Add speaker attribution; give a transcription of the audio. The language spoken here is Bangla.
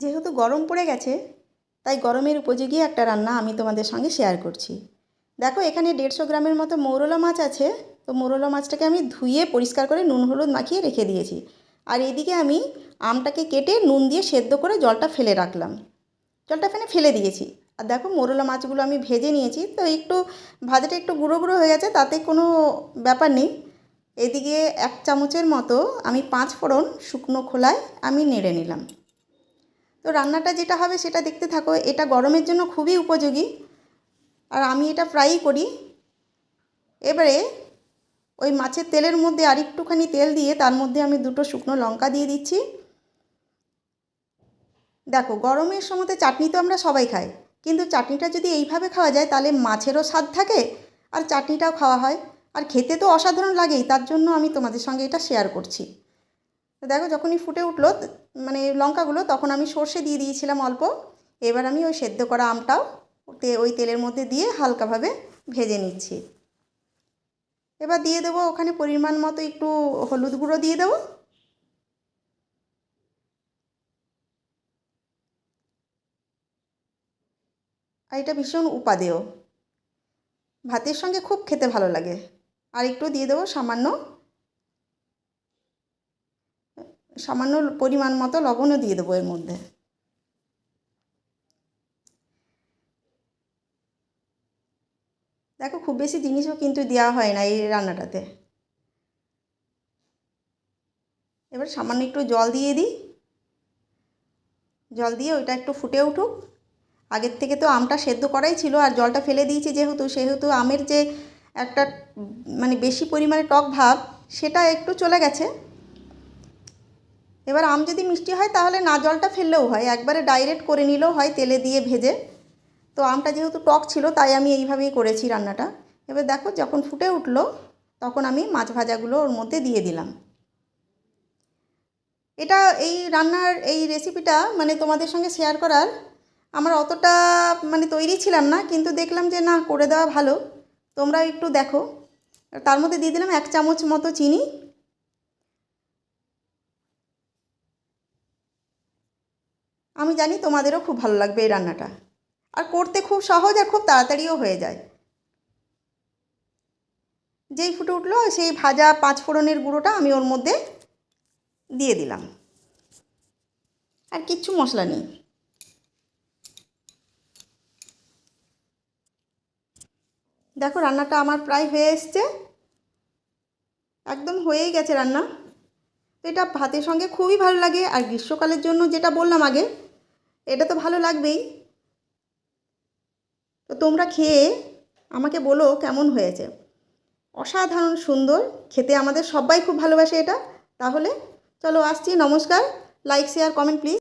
Speaker 1: যেহেতু গরম পড়ে গেছে, তাই গরমের উপযোগী একটা রান্না আমি তোমাদের সঙ্গে শেয়ার করছি। দেখো, এখানে দেড়শো গ্রামের মতো মৌরলা মাছ আছে। তো মৌরলা মাছটাকে আমি ধুয়ে পরিষ্কার করে নুন হলুদ মাখিয়ে রেখে দিয়েছি। আর এদিকে আমি আমটাকে কেটে নুন দিয়ে সেদ্ধ করে জলটা ফেলে রাখলাম। জলটা ফেলে ফেলে দিয়েছি। আর দেখো, মোরলা মাছগুলো আমি ভেজে নিয়েছি। তো একটু ভাজাটা একটু গুঁড়ো গুঁড়ো হয়ে গেছে, তাতে কোনো ব্যাপার নেই। এদিকে এক চামচের মতো আমি পাঁচ ফোড়ন শুকনো খোলায় আমি নেড়ে নিলাম। রান্নাটা যেটা হবে সেটা দেখতে থাকো। এটা গরমের জন্য খুবই উপযোগী। আর আমি এটা ফ্রাই করি। এবারে ওই মাছের তেলের মধ্যে আর একটুখানি তেল দিয়ে তার মধ্যে আমি দুটো শুকনো লঙ্কা দিয়ে দিচ্ছি। দেখো, গরমের সময়তে চাটনি তো আমরা সবাই খাই। কিন্তু চাটনিটা যদি এইভাবে খাওয়া যায়, তাহলে মাছেরও স্বাদ থাকে আর চাটনিটাও খাওয়া হয়। আর খেতে তো অসাধারণ লাগেই, তার জন্য আমি তোমাদের সঙ্গে এটা শেয়ার করছি। তো দেখো যখনই ফুটে উঠল মানে লঙ্কাগুলো, তখন আমি সর্ষে দিয়ে দিয়েছিলাম অল্প। এবার আমি ওই সেদ্ধ করা আমটাও ওই তেলের মধ্যে দিয়ে হালকাভাবে ভেজে নিচ্ছি। এবার দিয়ে দেবো ওখানে পরিমাণ মতো একটু হলুদ গুঁড়ো দিয়ে দেবো। আর এটা ভীষণ উপাদেয়। ভাতের সঙ্গে খুব খেতে ভালো লাগে। আর একটু দিয়ে দেবো সামান্য সামান্য পরিমাণ মতো লবণও দিয়ে দেবো এর মধ্যে। দেখো খুব বেশি জিনিসও কিন্তু দেওয়া হয় না এই রান্নাটাতে। এবার সামান্য একটু জল দিয়ে দিই। জল দিয়ে ওইটা একটু ফুটে উঠুক। আগের থেকে তো আমটা সেদ্ধ করাই ছিল আর জলটা ফেলে দিয়েছি যেহেতু, সেহেতু আমের যে একটা মানে বেশি পরিমাণে টক ভাব, সেটা একটু চলে গেছে। এবার আম যদি মিষ্টি হয়, তাহলে না জলটা ফেললেও হয়। একবারে ডাইরেক্ট করে নিলেও হয় তেলে দিয়ে ভেজে। তো আমটা যেহেতু টক ছিল, তাই আমি এইভাবেই করেছি রান্নাটা। এবার দেখো, যখন ফুটে উঠল, তখন আমি মাছ ভাজাগুলো ওর মধ্যে দিয়ে দিলাম। এটা এই রান্নার এই রেসিপিটা মানে তোমাদের সঙ্গে শেয়ার করার আমার অতটা মানে তৈরি ছিলাম না, কিন্তু দেখলাম যে না, করে দেওয়া ভালো। তোমরাও একটু দেখো। তার মধ্যে দিয়ে দিলাম এক চামচ মতো চিনি। আমি জানি তোমাদেরও খুব ভালো লাগবে এই রান্নাটা। আর করতে খুব সহজ আর খুব তাড়াতাড়িও হয়ে যায়। যেই ফুটে উঠল, সেই ভাজা পাঁচ ফোড়নের গুঁড়োটা আমি ওর মধ্যে দিয়ে দিলাম। আর কিচ্ছু মশলা নেই। দেখো, রান্নাটা আমার প্রায় হয়ে এসছে। একদম হয়েই গেছে রান্না। তো এটা ভাতের সঙ্গে খুবই ভালো লাগে। আর গ্রীষ্মকালের জন্য যেটা বললাম আগে এটা তো ভালো লাগবেই। তো তোমরা খেয়ে আমাকে বলো কেমন হয়েছে। অসাধারণ সুন্দর, খেতে আমাদের সবাই খুব ভালোবাসে এটা। তাহলে চলো আসছি, নমস্কার, লাইক শেয়ার কমেন্ট প্লিজ